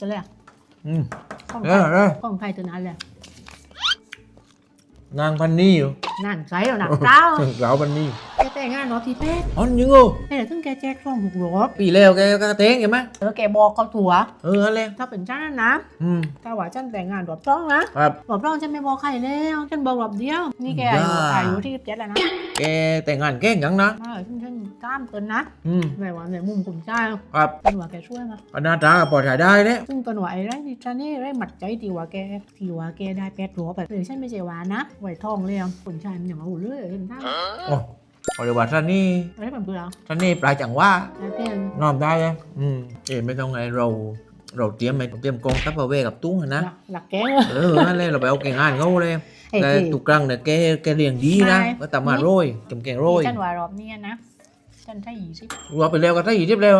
จะเลยอะอืมของเอใครอเออของใครตัวนั้นเลยนางพันนี่อยู่นั่นใส่แล้วหนักเจ้า สาวพันนี่ แกแต่งงานรอบที่แปดอ๋อยิงโอ้แต่ถึงแกแจกซองถูกรอบปีแล้วแกก็เต้งเห็นไหมเออแกบอกเขาถั่วเออนั่นแหละถ้าเป็นฉันนะอืมถ้าว่าฉันแต่งงานรอบสองนะครับรอบสองฉันไม่บอกใครแล้วฉันบอกรอบเดียว นี่แกอายุย่าอายุที่เจ็ดแล้วนะแกแต่งงานเก่งจังนะเออฉันฉันกล้ามเกินนะอืมไม่ว่าในมุมคุณชายครับเป็นว่าแกช่วยมาก็หน้าตาก็พอใช้ได้เนี่ยซึ่งเป็นว่าไอ้ไรที่ฉันนี่ไรหมัดใจที่ว่าแกที่ว่าแกได้แปดรอบแบบเลยฉันไม่ใช่ว่านะไหวทองเลยอะคุณชายมันอย่ามาหูเรื่อยเห็นทั้ง โอ้พอเรียกว่าท่านนี่อะไรแบบคือเราท่านนี่ปลายจังว่าได้เพียงนอมได้เลยอืมเอ๋ไม่ต้องไงเราเราเตรียมไปเตรียมกองทัพเอาไว้กับตุ้งอะนะ หลักหลักแกงเออนั่นเลยเราไปเอาเก่งงานเขาเลยไอ้แต่ที่ทุกครั้งเนี่ยแกแกเรียงดีนะใช่ก็ตามมาโรยเก่งเก่งโรยฉันว่ารอบนี้นะฉันใช่ยี่สิบรัวไปเร็วก็ได้อีกทีเร็ว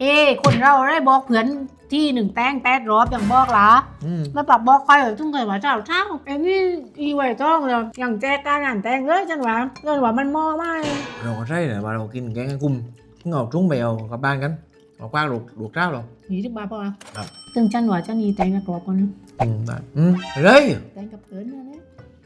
เอ้คนเราได้บอกเพื่อนที่หนึ่งแต้งแปดรอบอย่างบอกละอืมมาปรับบอกใครเหรอทุ่งเคยว่าเจ้าเท่าไอ้นี่อีไหวท้องเลยอย่างแจกการงานแต่งเลยฉันว่าเงินว่ามันมอมากเราก็ใช่เนี่ยมาเรากินแกงกันกุมเงาจุ้งไปเอากลับบ้านกันเอากว้างลูกลูกเจ้าเรายี่สิบบาทพอครับ ตึงฉันว่าฉันนี่แต่งกับกรอบก่อนนะอืมได้อืมไอ้ไรแต่งกับเติร์นเนี่ยนะ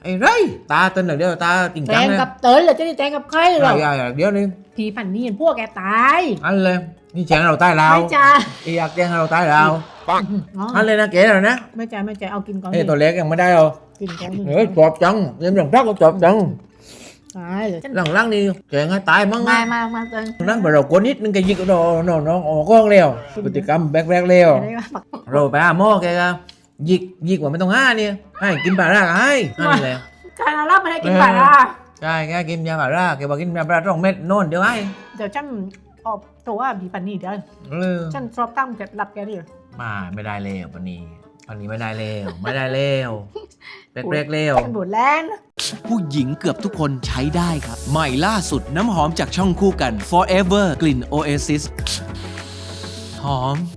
ไอ้ไรตาเต้นหน่อยเดียวตาจริงจัแต่งงเลยกับเติร์นเหรอจะได้แต่งกับใครเหรอใหญ่ๆเดี๋ยวนึงผีพันนี่เห็นพวกแกตายอันเลยนี่แจงเราใต้เราไม่จ้าอีอยากแจงเราใต้เราอ๋ออันเลยนะเก๋เลยนะไม่จ้าไม่จ้าเอากินก่อนเฮ้ยตัวเล็กยังไม่ได้หรอกินก่อนหนึ่งเฮ้ยจอบจังเล่นหลังรักก็จอบจังตายเลยฉันหลังรักนี่แจงให้ตายมั้งมามามาเติร์นนั่นพอเรากนิดนึงแกยิงก็โดนน้องออกกล้องเร็วพฤติกรรมแบกแบกเร็วอะไรวะปักเราไปหาหม้อแกก็ ยิกยิกว่าไม่ต้องห้าเนี่ยให้กินปลาร่าก็ให้นั่นแหละการรับมาให้กินปลาร้าใช่แกกินยาปลาร่าแกบอกกินยาปลาร่าสองเม็ดโน่นเดี๋ยวให้เดี๋ยวฉันออกตัวว่าผีพันนี่เดี๋ยวเออฉันชอบตั้งเก็บหลับแกดิมาไม่ได้แล้ววันนี้วันนี้ไม่ได้แล้วไม่ได้แล้วแบกๆแล้วฉันบูดแลนผู้หญิงเกือบทุกคนใช้ได้ครับ ใหม่ล่าสุดน้ำหอมจากช่องคู่กัน Forever กลิ่น Oasis หอม